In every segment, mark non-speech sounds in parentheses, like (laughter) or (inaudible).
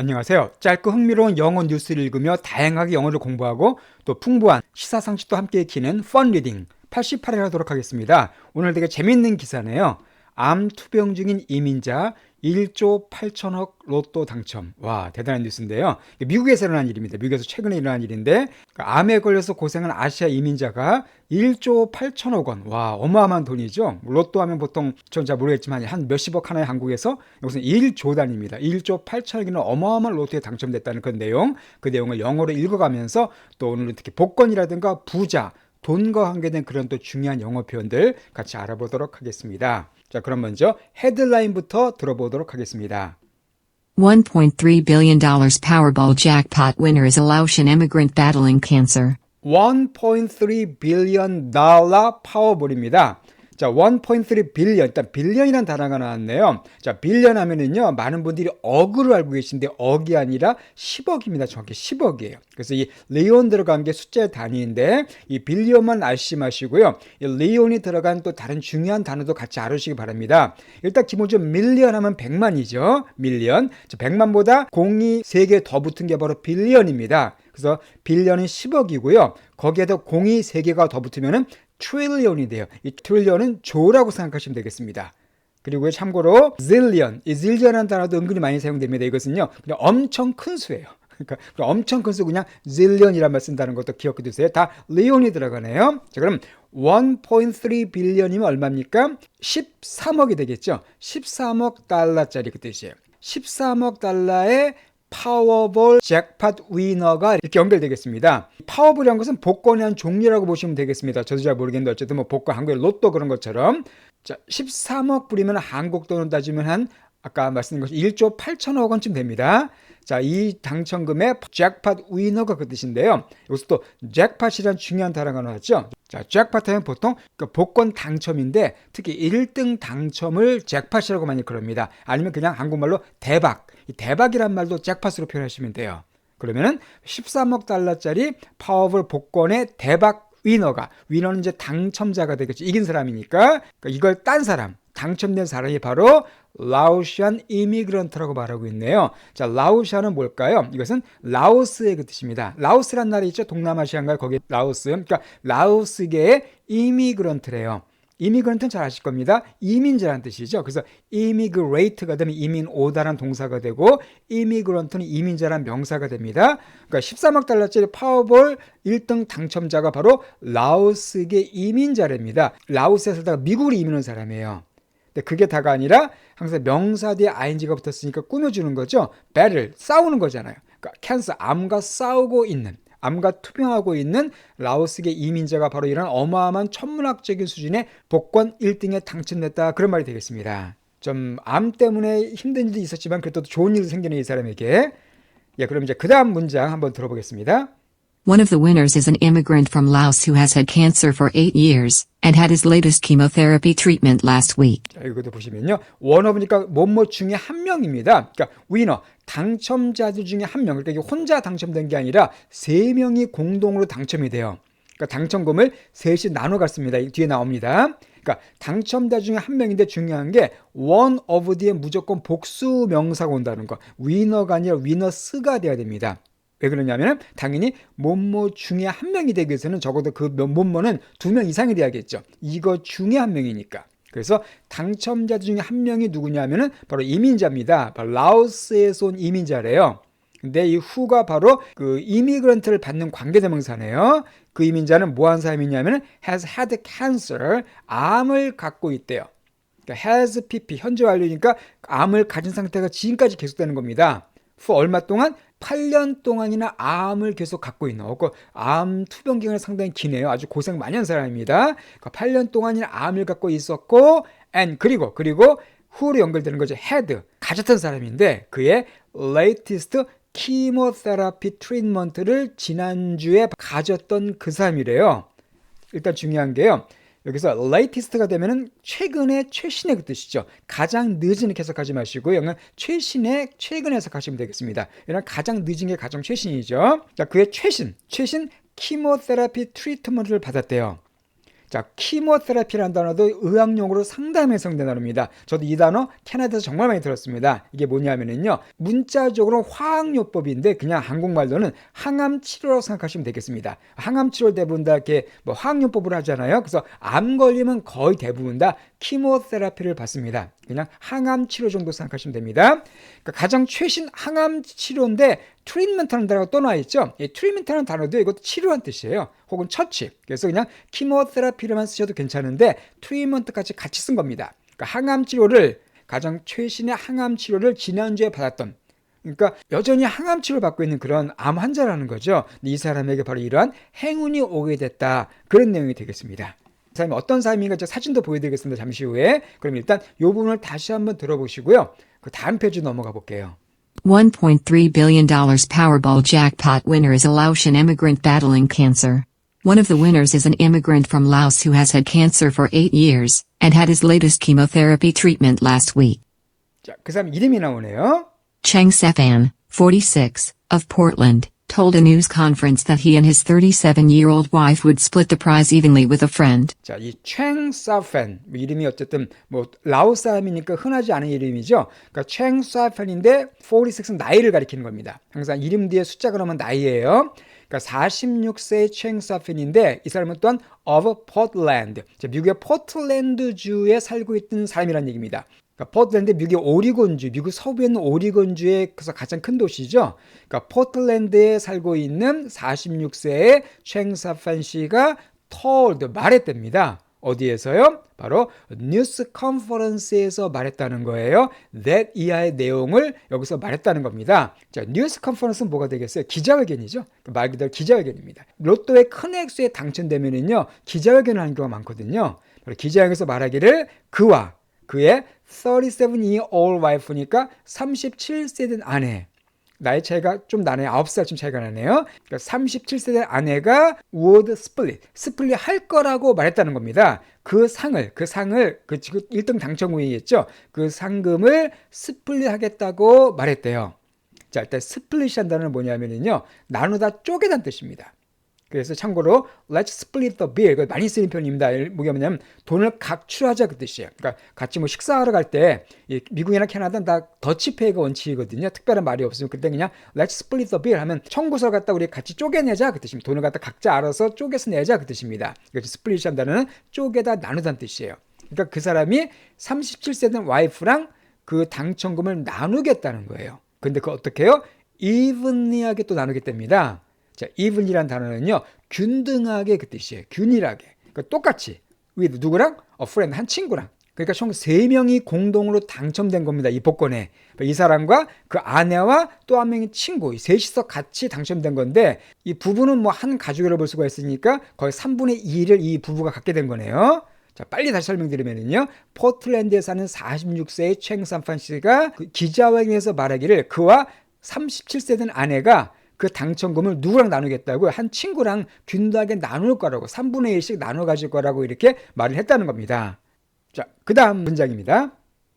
안녕하세요. 짧고 흥미로운 영어 뉴스를 읽으며 다양하게 영어를 공부하고 또 풍부한 시사 상식도 함께 익히는 펀 리딩 88회 하도록 하겠습니다. 오늘 되게 재밌는 기사네요. 암 투병 중인 이민자 1조 8천억 로또 당첨. 와, 대단한 뉴스인데요. 미국에서 일어난 일입니다. 미국에서 최근에 일어난 일인데, 그러니까 암에 걸려서 고생한 아시아 이민자가 1조 8천억 원. 와, 어마어마한 돈이죠. 로또 하면 보통, 전 잘 모르겠지만, 한 몇십억 하나의 한국에서, 여기서 1조 단위입니다. 1조 8천억이나 어마어마한 로또에 당첨됐다는 그 내용, 그 내용을 영어로 읽어가면서, 또 오늘은 특히 복권이라든가 부자, 돈과 관계된 그런 또 중요한 영어 표현들 같이 알아보도록 하겠습니다. 자, 그럼 먼저 헤드라인부터 들어보도록 하겠습니다. $1.3 billion Powerball jackpot winner is a Laotian immigrant battling cancer. 1.3 빌리언 달러 파워볼입니다. 자, 1.3 빌리언. 일단 빌리언이라는 단어가 나왔네요. 자, 빌리언 하면은요. 많은 분들이 억으로 알고 계신데 억이 아니라 10억입니다. 정확히 10억이에요. 그래서 이 리온 들어간 게 숫자의 단위인데 이 빌리언만 아시지 마시고요. 이 리온이 들어간 또 다른 중요한 단어도 같이 알으시기 바랍니다. 일단 기본적으로 밀리언 하면 100만이죠. 밀리언. 자, 100만보다 공이 3개 더 붙은 게 바로 빌리언입니다. 그래서 빌리언은 10억이고요. 거기에다 공이 3개가 더 붙으면 은 트릴리언이 돼요. 이 트릴리언은 조라고 생각하시면 되겠습니다. 그리고 참고로 zillion, 이 zillion이라는 단어도 은근히 많이 사용됩니다. 이것은요, 그냥 엄청 큰 수예요. 그러니까 엄청 큰 수 그냥 zillion이란 말 쓴다는 것도 기억해 두세요. 다 리온이 들어가네요. 자, 그럼 1.3 빌리언이면 얼마입니까? 13억이 되겠죠. 13억 달러짜리 그 뜻이에요. 13억 달러의 파워볼 잭팟 위너가 이렇게 연결되겠습니다. 파워볼이란 것은 복권의 한 종류라고 보시면 되겠습니다. 저도 잘 모르겠는데 어쨌든 뭐 복권 한국의 로또 그런 것처럼 자 13억 불이면 한국 돈으로 따지면 한 아까 말씀드린 것이 1조 8천억 원쯤 됩니다. 자, 이 당첨금의 잭팟 위너가 그 뜻인데요. 여기서 또 잭팟이란 중요한 단어가 나왔죠. 자, 잭팟 하면 보통 그 복권 당첨인데 특히 1등 당첨을 잭팟이라고 많이 그럽니다. 아니면 그냥 한국말로 대박. 이 대박이란 말도 잭팟으로 표현하시면 돼요. 그러면은 13억 달러짜리 파워볼 복권의 대박 위너가 위너는 이제 당첨자가 되겠죠. 이긴 사람이니까 그러니까 이걸 딴 사람 당첨된 사람이 바로 라오시안 이미그런트라고 말하고 있네요. 자, 라오시아는 뭘까요? 이것은 라오스의 그 뜻입니다. 라오스란 나라 있죠? 동남아시아인가요? 거기 라오스. 그러니까 라오스계의 이미그런트래요. 이미그런트는 잘 아실 겁니다. 이민자라는 뜻이죠. 그래서 이미그레이트가 되면 이민 오다란 동사가 되고 이미그런트는 이민자란 명사가 됩니다. 그러니까 13억 달러짜리 파워볼 1등 당첨자가 바로 라오스계 이민자랍니다. 라오스에 살다가 미국으로 이민한 사람이에요. 근데 그게 다가 아니라 항상 명사 뒤에 ing가 붙었으니까 꾸며주는 거죠. battle, 싸우는 거잖아요. 그러니까 캔서, 암과 싸우고 있는 암과 투병하고 있는 라오스계 이민자가 바로 이런 어마어마한 천문학적인 수준의 복권 1등에 당첨됐다 그런 말이 되겠습니다. 좀 암 때문에 힘든 일도 있었지만 그래도 좋은 일도 생기는 이 사람에게 예, 그럼 이제 그 다음 문장 한번 들어보겠습니다. One of the winners is an immigrant from Laos who has had cancer for eight years and had his latest chemotherapy treatment last week. 자, 이것도 보시면요. 원어보니까 뭐뭐 중에 한 명입니다. 그러니까 위너, 당첨자들 중에 한 명. 그러니까 혼자 당첨된 게 아니라 세 명이 공동으로 당첨이 돼요. 그러니까 당첨금을 셋이 나눠 갔습니다. 뒤에 나옵니다. 그러니까 당첨자 중에 한 명인데 중요한 게 one of 뒤에 무조건 복수 명사가 온다는 거. 위너가 아니라 위너스가 돼야 됩니다. 왜 그러냐면 당연히 뭐뭐 중에 한 명이 되기 위해서는 적어도 그 뭐뭐는 두 명 이상이 돼야겠죠. 이거 중에 한 명이니까. 그래서 당첨자 중에 한 명이 누구냐면은 바로 이민자입니다. 바로 라오스에서 온 이민자래요. 근데 이 후가 바로 그 이미그런트를 받는 관계대명사네요. 그 이민자는 뭐 한 사람이냐면 has had cancer, 암을 갖고 있대요. 그러니까 has pp 현재 완료니까 암을 가진 상태가 지금까지 계속되는 겁니다. 후 얼마 동안 8년 동안이나 암을 계속 갖고 있는 어, 암 투병 기간이 상당히 기네요. 아주 고생 많이 한 사람입니다. 그러니까 8년 동안이나 암을 갖고 있었고 and 그리고 그리고 후로 연결되는 거죠. had 가졌던 사람인데 그의 latest 키모테라피 트리트먼트를 지난주에 가졌던 그 사람이래요. 일단 중요한 게요. 여기서 latest가 되면은 최근의 최신의 그 뜻이죠. 가장 늦은 해석하지 마시고 영은 최신의 최근 해석하시면 되겠습니다. 이런 가장 늦은 게 가장 최신이죠. 자, 그의 최신, 최신 키모테라피 트리트먼트를 받았대요. 자, 키모테라피라는 단어도 의학용어로 상당히 사용된 단어입니다. 저도 이 단어 캐나다에서 정말 많이 들었습니다. 이게 뭐냐면은요, 문자적으로 화학요법인데 그냥 한국말로는 항암 치료라고 생각하시면 되겠습니다. 항암 치료 대부분 다 이렇게 뭐 화학요법으로 하잖아요. 그래서 암 걸리면 거의 대부분 다 키모테라피를 받습니다. 그냥 항암 치료 정도 생각하시면 됩니다. 그러니까 가장 최신 항암 치료인데 트리트먼트라는 단어가 또 나와 있죠. 이 트리트먼트라는 단어도 이것도 치료란 뜻이에요. 혹은 처치. 그래서 그냥 키모테라피로만 쓰셔도 괜찮은데 트리트먼트까지 같이 쓴 겁니다. 그러니까 항암 치료를 가장 최신의 항암 치료를 지난주에 받았던 그러니까 여전히 항암 치료를 받고 있는 그런 암 환자라는 거죠. 이 사람에게 바로 이러한 행운이 오게 됐다. 그런 내용이 되겠습니다. 이 사람이 어떤 사람인가 저 사진도 보여드리겠습니다. 잠시 후에. 그럼 일단 이 부분을 다시 한번 들어보시고요. 그 다음 페이지 넘어가 볼게요. $1.3 billion Powerball jackpot winner is a Laotian immigrant battling cancer. One of the winners is an immigrant from Laos who has had cancer for eight years and had his latest chemotherapy treatment last week. 자, 그 사람 이름이 나오네요. Cheng Sefan, 46, of Portland, told a news conference that he and his 37 year old wife would split the prize evenly with a friend. 자, 이 챙 사펜 뭐 이름이 어쨌든 뭐 라오스 사람이니까 흔하지 않은 이름이죠. 그러니까 챙 사펜인데 46은 나이를 가리키는 겁니다. 항상 이름 뒤에 숫자가 나오면 나이예요. 그러니까 46세의 챙 사펜인데 이 사람은 또한 of Portland, 자, 미국의 포틀랜드 주에 살고 있는 사람이라는 얘기입니다. 그러니까 포틀랜드 미국의 오리곤주, 미국 서부에 있는 오리곤주의 그래서 가장 큰 도시죠. 그러니까 포틀랜드에 살고 있는 46세의 챙사펜 씨가 told 말했답니다. 어디에서요? 바로 뉴스 컨퍼런스에서 말했다는 거예요. that 이하의 내용을 여기서 말했다는 겁니다. 자, 뉴스 컨퍼런스는 뭐가 되겠어요? 기자회견이죠. 말 그대로 기자회견입니다. 로또에 큰 액수에 당첨되면은요, 기자회견을 하는 경우가 많거든요. 바로 기자회견에서 말하기를 그와 그의 37year old wife니까 37세 된 아내. 나이 차이가 좀 나네요. 9살쯤 차이가 나네요. 그러니까 37세 된 아내가 would split, split 할 거라고 말했다는 겁니다. 그 상을, 그 상을, 그 지금 1등 당첨 후이겠죠? 그 상금을 스플릿 하겠다고 말했대요. 자, 일단 스플릿이 한다는 뭐냐면요. 나누다 쪼개다는 뜻입니다. 그래서 참고로 let's split the bill 이거 많이 쓰는 표현입니다. 뭐가 뭐냐면 돈을 각출하자 그 뜻이에요. 그러니까 같이 뭐 식사하러 갈 때 미국이나 캐나다는 다 더치페이가 원칙이거든요. 특별한 말이 없으면 그때 그냥 let's split the bill 하면 청구서 갖다 우리 같이 쪼개내자 그 뜻입니다. 돈을 갖다 각자 알아서 쪼개서 내자 그 뜻입니다. 그래서 스플릿 한다는 쪼개다 나누다는 뜻이에요. 그러니까 그 사람이 37세 된 와이프랑 그 당첨금을 나누겠다는 거예요. 근데 그 어떻게 해요? evenly하게 또 나누겠답니다. 자, even이라는 단어는요, 균등하게 그 뜻이에요. 균일하게. 그러니까 똑같이. with 누구랑? a friend, 한 친구랑. 그러니까 총 3명이 공동으로 당첨된 겁니다. 이 복권에. 이 사람과 그 아내와 또 한 명의 친구, 이 셋이서 같이 당첨된 건데, 이 부부는 뭐 한 가족이라고 볼 수가 있으니까 거의 3분의 2를 이 부부가 갖게 된 거네요. 자, 빨리 다시 설명드리면은요. 포틀랜드에 사는 46세의 챙산판 씨가 그 기자회견에서 말하기를 그와 37세 된 아내가 그 당첨금을 누구랑 나누겠다고 한 친구랑 균등하게 나눌 거라고 3분의 1씩 나눠 가질 거라고 이렇게 말을 했다는 겁니다. 자, 그 다음 문장입니다.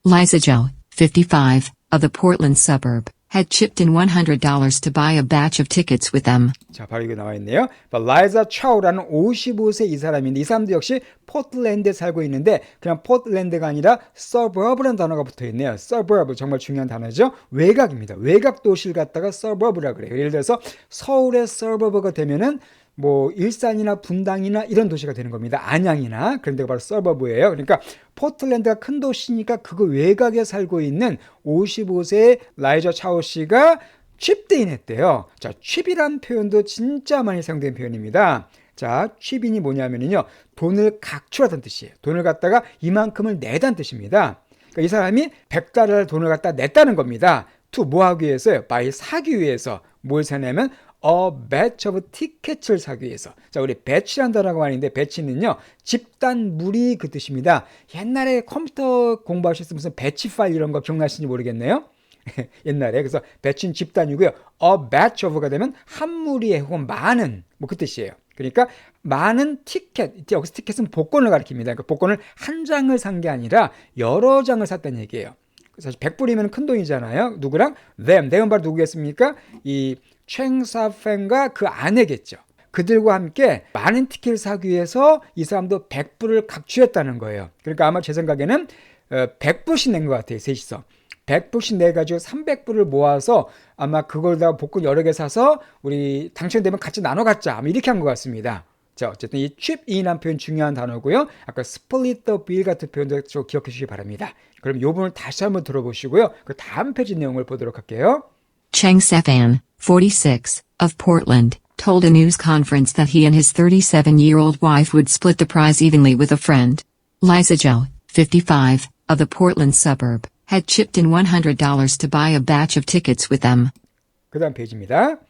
Liza Joe, 55, of the Portland suburb, had chipped in $100 to buy a batch of tickets with them. 자, 바로 이거 나와 있네요. 라이자 차우라는 55세 이 사람인데 이 사람도 역시 포틀랜드에 살고 있는데 그냥 포틀랜드가 아니라 suburb라는 단어가 붙어 있네요. suburb 정말 중요한 단어죠. 외곽입니다. 외곽 도시를 갖다가 suburb라 그래요. 예를 들어서 서울의 suburb가 되면은 뭐 일산이나 분당이나 이런 도시가 되는 겁니다. 안양이나 그런 데가 바로 서버브예요. 그러니까 포틀랜드가 큰 도시니까 그거 외곽에 살고 있는 55세의 라이저 차오 씨가 칩대인 했대요. 자, 칩이란 표현도 진짜 많이 사용된 표현입니다. 자, 칩인이 뭐냐면요. 돈을 각출하다는 뜻이에요. 돈을 갖다가 이만큼을 내다는 뜻입니다. 그러니까 이 사람이 100달러 돈을 갖다 냈다는 겁니다. 투 뭐 하기 위해서요? 바이 사기 위해서 뭘 사냐면 a batch of tickets를 사기 위해서. 자, 우리 배치란 단어가 말인데 배치는요. 집단 무리 그 뜻입니다. 옛날에 컴퓨터 공부하셨을 때 무슨 배치 파일 이런 거 기억나시는지 모르겠네요. (laughs) 옛날에 그래서 배치는 집단이고요. a batch of가 되면 한 무리의 혹은 많은 뭐 그 뜻이에요. 그러니까 많은 티켓, 여기서 티켓은 복권을 가리킵니다. 그러니까 복권을 한 장을 산 게 아니라 여러 장을 샀다는 얘기예요. 사실 100불이면 큰 돈이잖아요. 누구랑? them. them은 바로 누구겠습니까? 이 챙사펜과 그 아내겠죠. 그들과 함께 많은 티켓을 사기 위해서 이 사람도 100불을 각주했다는 거예요. 그러니까 아마 제 생각에는 어, 100불씩 낸 것 같아요. 셋이서. 100불씩 내가지고 300불을 모아서 아마 그걸 다 복권 여러 개 사서 우리 당첨되면 같이 나눠 갖자. 아마 이렇게 한 것 같습니다. 자, 어쨌든 이 in이라는 표현 중요한 단어고요. 아까 split the bill 같은 표현도 좀 기억해 주시기 바랍니다. 그럼 이 부분을 다시 한번 들어보시고요. 그 다음 페이지 내용을 보도록 할게요. Cheng Sefan, 46, of Portland, told a news conference that he and his 37-year-old wife would split the prize evenly with a friend. Liza Joe, 55, of the Portland suburb, had chipped in $100 to buy a batch of tickets with them.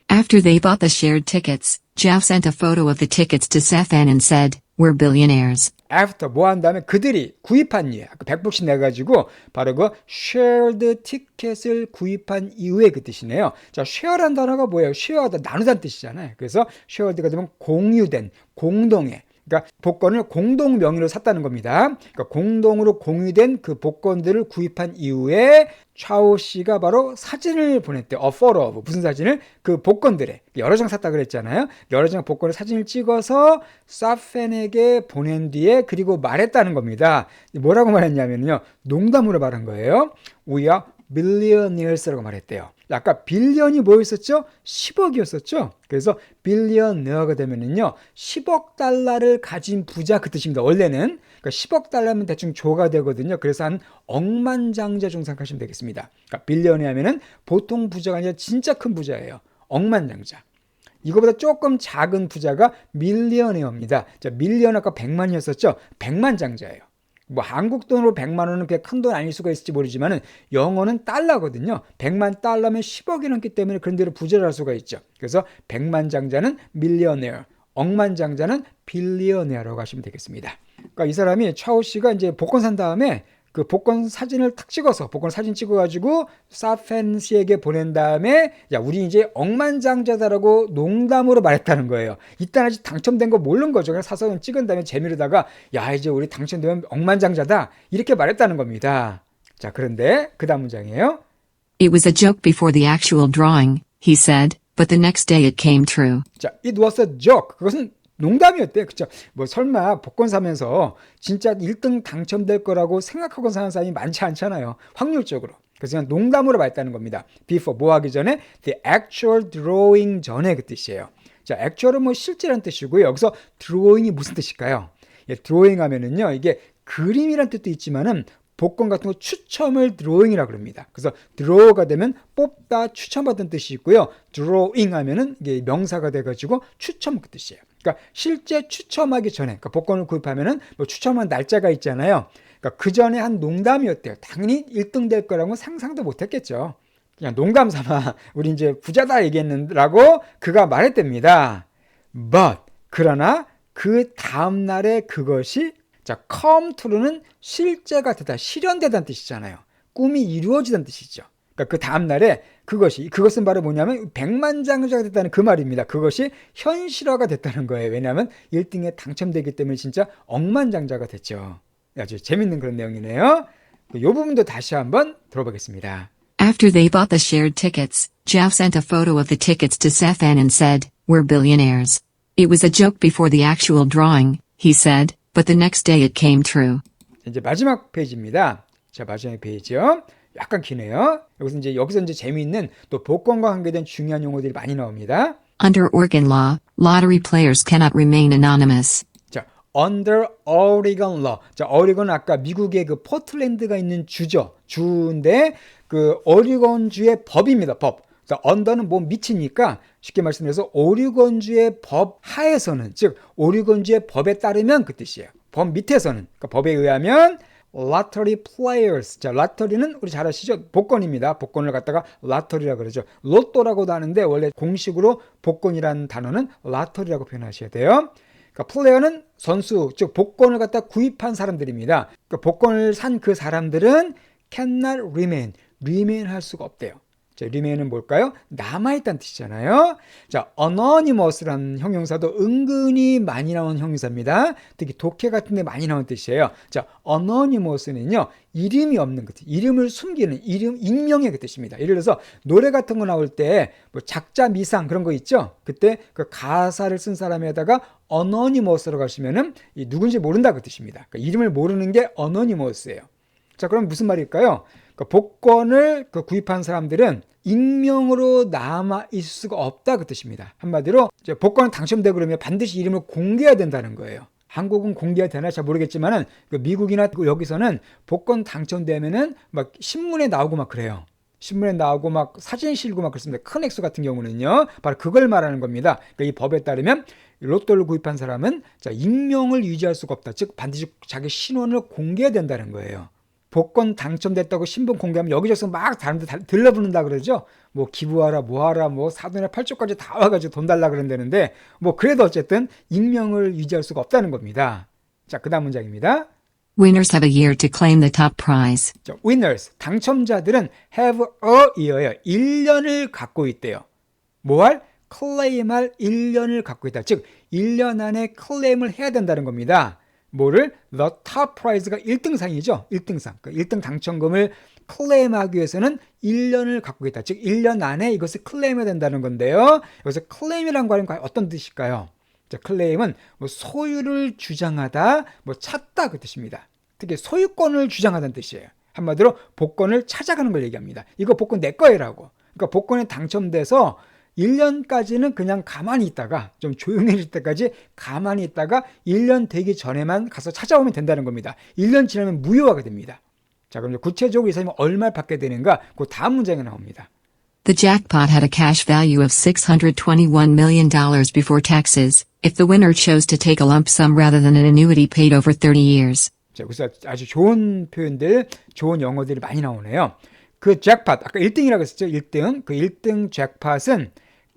After they bought the shared tickets, Jeff sent a photo of the tickets to Sefan and said, We're billionaires. After 뭐 한 다음에 그들이 구입한 이유, 아까 100불씩 내가지고 바로 그 shared 티켓을 구입한 이후에 그 뜻이네요. 자, share란 단어가 뭐예요? share하다, 나누다는 뜻이잖아요. 그래서 shared가 되면 공유된, 공동의. 그러니까 복권을 공동 명의로 샀다는 겁니다. 그러니까 공동으로 공유된 그 복권들을 구입한 이후에 차오 씨가 바로 사진을 photo of. 무슨 사진을? 그 복권들에 여러 장 샀다 그랬잖아요. 여러 장 복권의 사진을 찍어서 사펜에게 보낸 뒤에 그리고 말했다는 겁니다. 뭐라고 말했냐면요. 농담으로 말한 거예요. We are billionaires라고 말했대요. 아까 빌리언이 뭐였었죠? 10억이었었죠. 그래서 빌리언네어가 되면은요, 10억 달러를 가진 부자 그 뜻입니다. 원래는 그러니까 10억 달러면 대충 조가 되거든요. 그래서 한 억만장자 정도 생각하시면 되겠습니다. 그러니까 빌리언이 하면은 보통 부자가 아니라 진짜 큰 부자예요. 억만장자. 이거보다 조금 작은 부자가 밀리언웨어입니다. 자, 밀리언 아까 100만이었었죠? 100만 장자예요. 뭐 한국 돈으로 100만 원은 그게 큰 돈 아닐 수가 있을지 모르지만은 영어는 달러거든요. 100만 달러면 10억이 넘기 때문에 그런 대로 부자를 할 수가 있죠. 그래서 100만 장자는 밀리언웨어, 억만 장자는 빌리언웨어라고 하시면 되겠습니다. 그러니까 이 사람이 차오 씨가 이제 복권 산 다음에 그 복권 사진을 탁 찍어서 복권 사진 찍어가지고 사펜 씨에게 보낸 다음에 야 우리 이제 억만장자다라고 농담으로 말했다는 거예요. 이딴 아직 당첨된 거 모르는 거죠. 그냥 사서 찍은 다음에 재미로다가 야 이제 우리 당첨되면 억만장자다 이렇게 말했다는 겁니다. 자 그런데 그 다음 문장이에요. It was a joke before the actual drawing, he said, but the next day it came true. 자, it was a joke. 그것은 농담이었대요. 그쵸? 뭐 설마 복권 사면서 진짜 1등 당첨될 거라고 생각하고 사는 사람이 많지 않잖아요. 확률적으로. 그래서 그냥 농담으로 말했다는 겁니다. before 뭐 하기 전에 the actual drawing 전에 그 뜻이에요. 자, actual은 뭐 실제란 뜻이고요. 여기서 drawing이 무슨 뜻일까요? 예, drawing 하면은요. 이게 그림이란 뜻도 있지만은 복권 같은 거 추첨을 드로잉이라 그럽니다. 그래서 드로우가 되면 뽑다, 추첨받은 뜻이 있고요. 드로잉 하면은 이게 명사가 돼가지고 추첨 그 뜻이에요. 그러니까 실제 추첨하기 전에, 그러니까 복권을 구입하면은 뭐 추첨한 날짜가 있잖아요. 그러니까 그 전에 한 농담이었대요. 당연히 1등 될 거라고 상상도 못 했겠죠. 그냥 농담 삼아 (laughs) 우리 이제 부자다 얘기했는라고 그가 말했답니다. But 그러나 그 다음 날에 그것이 자, come to는 실제가 되다, 실현되다는 뜻이잖아요. 꿈이 이루어지다는 뜻이죠. 그러니까 그 다음 날에 그것이 그것은 바로 뭐냐면 백만장자가 됐다는 그 말입니다. 그것이 현실화가 됐다는 거예요. 왜냐하면 1등에 당첨되기 때문에 진짜 억만장자가 됐죠. 아주 재밌는 그런 내용이네요. 이 부분도 다시 한번 들어보겠습니다. After they bought the shared tickets, Jeff sent a photo of the tickets to Sefan and said, We're billionaires. It was a joke before the actual drawing, he said, but the next day it came true. 이제 마지막 페이지입니다. 자, 마지막 페이지요. 약간 기네요. 여기서 이제 여기서 이제 재미있는 또 복권과 관계된 중요한 용어들이 많이 나옵니다. Under Oregon law, lottery players cannot remain anonymous. 자, under Oregon law. 자, 오리건 아까 미국의 그 포틀랜드가 있는 주죠. 주인데 그 오리건 주의 법입니다. 법. 자, 언더는 뭐 밑이니까 쉽게 말씀드려서 오리건주의 법 하에서는 즉 오리건주의 법에 따르면 그 뜻이에요. 법 밑에서는 그러니까 법에 의하면 lottery players. 자, lottery는 우리 잘 아시죠? 복권입니다. 복권을 갖다가 lottery라 그러죠. 로또라고도 하는데 원래 공식으로 복권이라는 단어는 lottery라고 표현하셔야 돼요. 그러니까 플레이어는 선수, 즉 복권을 갖다 구입한 사람들입니다. 그러니까 복권을 산 그 사람들은 cannot remain, remain 할 수가 없대요. 자, remain은 뭘까요? 남아있다는 뜻이잖아요. 자, anonymous라는 형용사도 은근히 많이 나오는 형용사입니다. 특히 독해 같은 데 많이 나오는 뜻이에요. 자, anonymous는요, 이름이 없는 것, 이름을 숨기는, 이름, 익명의 그 뜻입니다. 예를 들어서 노래 같은 거 나올 때, 뭐 작자, 미상 그런 거 있죠? 그때 그 가사를 쓴 사람에다가 anonymous라고 하시면은 이 누군지 모른다 그 뜻입니다. 그러니까 이름을 모르는 게 anonymous예요. 자, 그럼 무슨 말일까요? 그 복권을 그 구입한 사람들은 익명으로 남아 있을 수가 없다 그 뜻입니다. 한마디로 이제 복권 당첨되고 그러면 반드시 이름을 공개해야 된다는 거예요. 한국은 공개가 되나 잘 모르겠지만은 그 미국이나 그 여기서는 복권 당첨되면은 막 신문에 나오고 막 그래요. 신문에 나오고 막 사진 실고 막 그렇습니다. 큰 액수 같은 경우는요. 바로 그걸 말하는 겁니다. 그러니까 이 법에 따르면 로또를 구입한 사람은 자, 익명을 유지할 수가 없다. 즉 반드시 자기 신원을 공개해야 된다는 거예요. 복권 당첨됐다고 신분 공개하면 여기저기서 막 사람들 다 들러붙는다 그러죠. 뭐 기부하라, 뭐하라, 뭐 사돈의 팔쪽까지 다 와가지고 돈 달라 그런다는데 뭐 그래도 어쨌든 익명을 유지할 수가 없다는 겁니다. 자, 그 다음 문장입니다. Winners have a year to claim the top prize. 자, winners 당첨자들은 have a year예요. 1년을 갖고 있대요. 뭐할? 클레임할 1년을 갖고 있다. 즉 1년 안에 클레임을 해야 된다는 겁니다. 뭐를? The top prize가 1등상이죠. 1등상. 그 1등 당첨금을 클레임하기 위해서는 1년을 갖고 있다. 즉 1년 안에 이것을 클레임해야 된다는 건데요. 여기서 클레임이란 말은 과연 어떤 뜻일까요? 자, 클레임은 뭐 소유를 주장하다, 뭐 찾다 그 뜻입니다. 특히 소유권을 주장하다는 뜻이에요. 한마디로 복권을 찾아가는 걸 얘기합니다. 이거 복권 내 거예라고. 그러니까 복권에 당첨돼서 1년까지는 그냥 가만히 있다가 좀 조용해질 때까지 가만히 있다가 1년 되기 전에만 가서 찾아오면 된다는 겁니다. 1년 지나면 무효화가 됩니다. 자, 그럼 구체적으로 이 사람이 얼마를 받게 되는가? 그 다음 문장에 나옵니다. The jackpot had a cash value of $621 million before taxes, if the winner chose to take a lump sum rather than an annuity paid over 30 years. 자, 그래서 아주 좋은 표현들, 좋은 영어들이 많이 나오네요. 그 잭팟, 아까 1등이라고 했었죠. 1등. 그 1등 잭팟은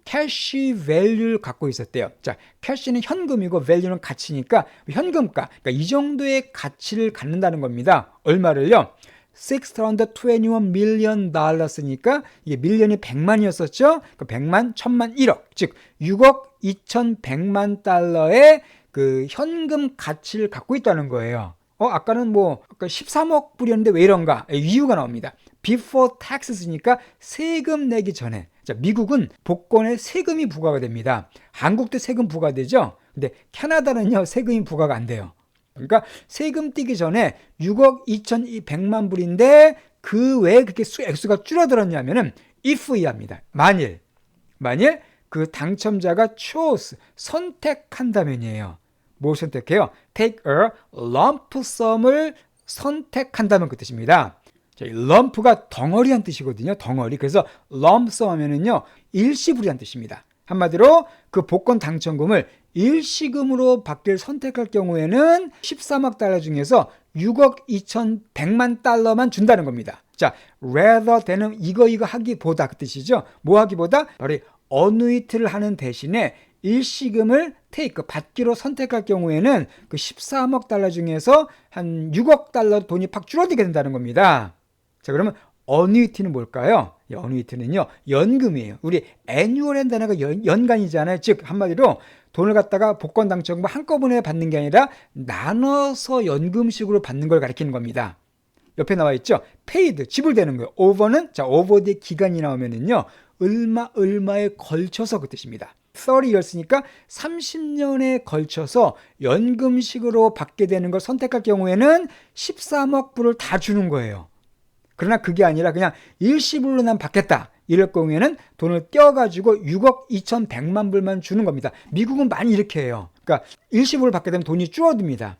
캐시 밸류를 갖고 있었대요. 자, 캐시는 현금이고 밸류는 가치니까 현금가. 그러니까 이 정도의 가치를 갖는다는 겁니다. 얼마를요? 621 million 달러스니까 이게 밀리언이 100만이었었죠. 그 100만, 1000만, 1억. 즉 6억 2100만 달러의 그 현금 가치를 갖고 있다는 거예요. 어, 아까는 뭐 아까 13억 불이었는데 왜 이런가? 예, 이유가 나옵니다. Before taxes니까 세금 내기 전에. 자, 미국은 복권에 세금이 부과가 됩니다. 한국도 세금 부과되죠? 근데 캐나다는요, 세금이 부과가 안 돼요. 그러니까 세금 떼기 전에 6억 2,200만 불인데 그 왜 그렇게 수, 액수가 줄어들었냐면은 if 이하입니다. 만일 만일 그 당첨자가 chose 선택한다면이에요. 뭘 선택해요? take a lump sum을 선택한다면 그 뜻입니다. Lump가 덩어리한 뜻이거든요. 덩어리. 그래서 sum 하면은요, 일시불이란 뜻입니다. 한마디로 그 복권 당첨금을 일시금으로 받기를 선택할 경우에는 13억 달러 중에서 6억 2,100만 달러만 준다는 겁니다. 자, rather than은 이거 이거 하기보다 그 뜻이죠. 뭐 하기보다 바로 어누이트를 하는 대신에 일시금을 테이크 받기로 선택할 경우에는 그 13억 달러 중에서 한 6억 달러 돈이 팍 줄어들게 된다는 겁니다. 자, 그러면 어뉴이티는 뭘까요? 이 어뉴이티는요, 연금이에요. 우리 애뉴얼이라는 단어가 연, 연간이잖아요. 즉, 한마디로 돈을 갖다가 복권 당첨금 한꺼번에 받는 게 아니라 나눠서 연금식으로 받는 걸 가리키는 겁니다. 옆에 나와 있죠? 페이드, 지불되는 거예요. 오버는, 자, 오버 뒤에 기간이 나오면은요, 얼마, 얼마에 걸쳐서 그 뜻입니다. 30years니까 30년에 걸쳐서 연금식으로 받게 되는 걸 선택할 경우에는 13억 불을 다 주는 거예요. 그러나 그게 아니라 그냥 일시불로 난 받겠다. 이럴 경우에는 돈을 떼어가지고 6억 2,100만 불만 주는 겁니다. 미국은 많이 이렇게 해요. 그러니까 일시불을 받게 되면 돈이 줄어듭니다.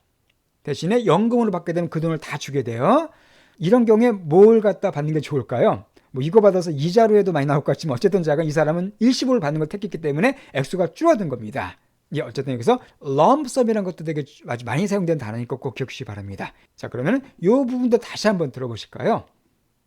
대신에 연금으로 받게 되면 그 돈을 다 주게 돼요. 이런 경우에 뭘 갖다 받는 게 좋을까요? 뭐 이거 받아서 이자로 해도 많이 나올 것 같지만 어쨌든 자가 이 사람은 일시불을 받는 걸 택했기 때문에 액수가 줄어든 겁니다. 예, 어쨌든 여기서 lump-sum이라는 것도 되게 아주 많이 사용된 단어니까 꼭 기억하시기 바랍니다. 자, 그러면 이 부분도 다시 한번 들어보실까요?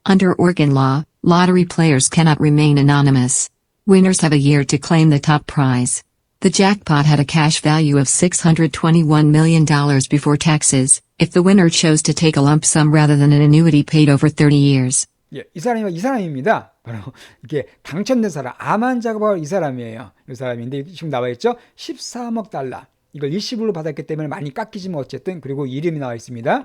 Under Oregon law, lottery players cannot remain anonymous. Winners have a year to claim the top prize. The jackpot had a cash value of $621 million before taxes, if the winner chose to take a lump sum rather than an annuity paid over 30 years. 예, 이 사람이 이 사람입니다. 바로 이게 당첨된 사람, 암환자가 바로 이 사람이에요. 이 사람인데 지금 나와 있죠? 13억 달러. 이걸 일시불로 받았기 때문에 많이 깎이지만 어쨌든 그리고 이름이 나와 있습니다.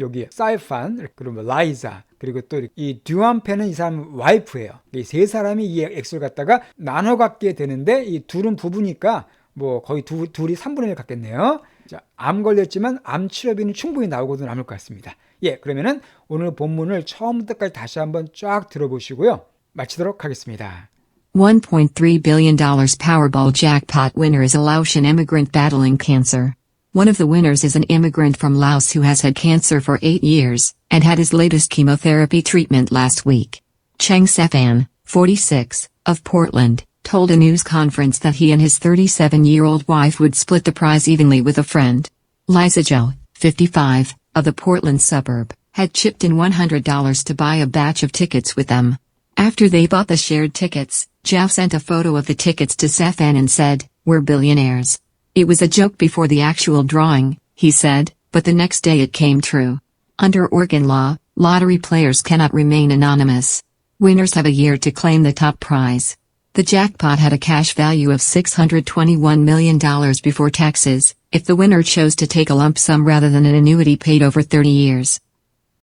여기 사이판 그리고 라이자 그리고 또 이 듀안페는 이 사람 와이프예요. 이 세 사람이 이 액수를 갖다가 나눠 갖게 되는데 이 둘은 부부니까 뭐 거의 두, 둘이 3분의 1 갖겠네요. 자, 암 걸렸지만 암 치료비는 충분히 나오고도 남을 것 같습니다. 예, 그러면은 오늘 본문을 처음부터까지 다시 한번 쫙 들어보시고요. 마치도록 하겠습니다. $1.3 billion Powerball jackpot winner is a Laotian immigrant battling cancer. One of the winners is an immigrant from Laos who has had cancer for eight years and had his latest chemotherapy treatment last week. Cheng Sefan, 46, of Portland, told a news conference that he and his 37-year-old wife would split the prize evenly with a friend. Liza Joe, 55, of the Portland suburb, had chipped in $100 to buy a batch of tickets with them. After they bought the shared tickets, Jeff sent a photo of the tickets to Sefan and said, We're billionaires. It was a joke before the actual drawing, he said, but the next day it came true. Under Oregon law, lottery players cannot remain anonymous. Winners have a year to claim the top prize. The jackpot had a cash value of $621 million before taxes, if the winner chose to take a lump sum rather than an annuity paid over 30 years.